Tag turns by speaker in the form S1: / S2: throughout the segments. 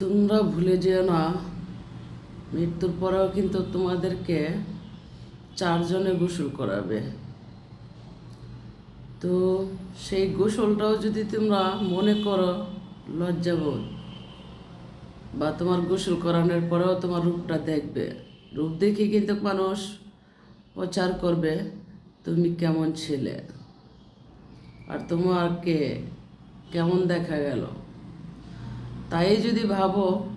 S1: তোমরা ভুলে যেও না, মৃত্যুর পরেও কিন্তু তোমাদেরকে চারজনে গোসল করাবে। তো সেই গোসলটাও যদি তোমরা মনে করো লজ্জাবোধ, বা তোমার গোসল করানোর পরেও তোমার রূপটা দেখবে, রূপ দেখে কিন্তু মানুষ প্রচার করবে, তুমি কেমন ছিলে? আর তোমাকে কেমন দেখা গেল? তাই যদি ভাবো,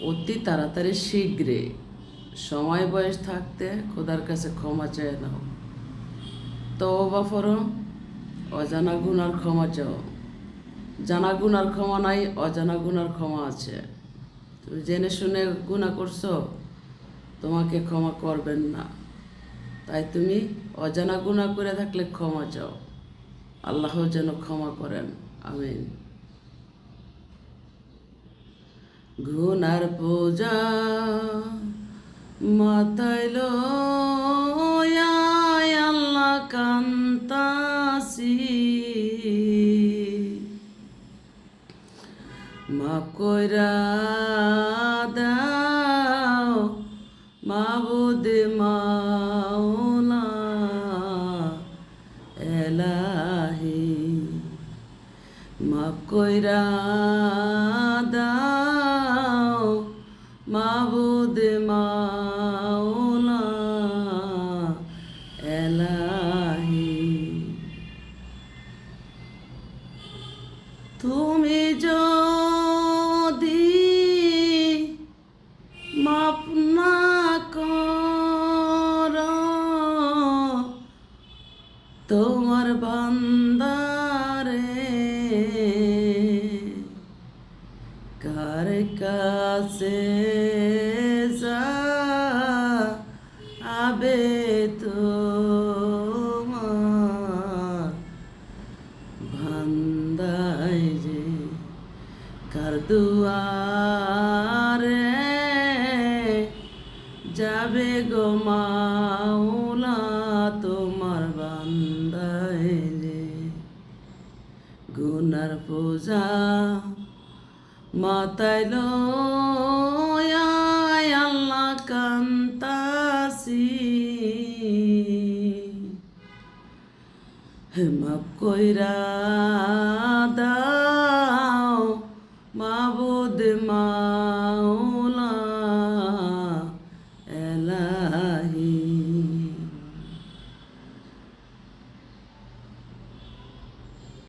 S1: অতি তাড়াতাড়ি শীঘ্রে সময় বয়স থাকতে খোদার কাছে ক্ষমা চেয়ে নাও। তওবা করো অজানা গুনার ক্ষমা চাও। জানা গুনার ক্ষমা নাই, অজানা গুনার ক্ষমা আছে। তুমি জেনে শুনে গুণা করছ, তোমাকে ক্ষমা করবেন না। তাই তুমি অজানা গুণা করে থাকলে ক্ষমা চাও। আল্লাহ যেন ক্ষমা করেন। আমিন। গুনার পূজা লয় আল্লাহ কান্তাসি। মাফ কইরা দাও মাবুদ এলাহি। মাফ কইরা দাও মাবুদ মাওলা এলাহি। তুমি যদি মাপ না কর তোমার যা আবে তোমার ভান্দাই যে কার যাবে গো তোমার বান্দাই যে গুনার পূজা মাতায় লয় আল্লাহ কান্তাসি হেমাপ কইরা দাও মাবুদ মাও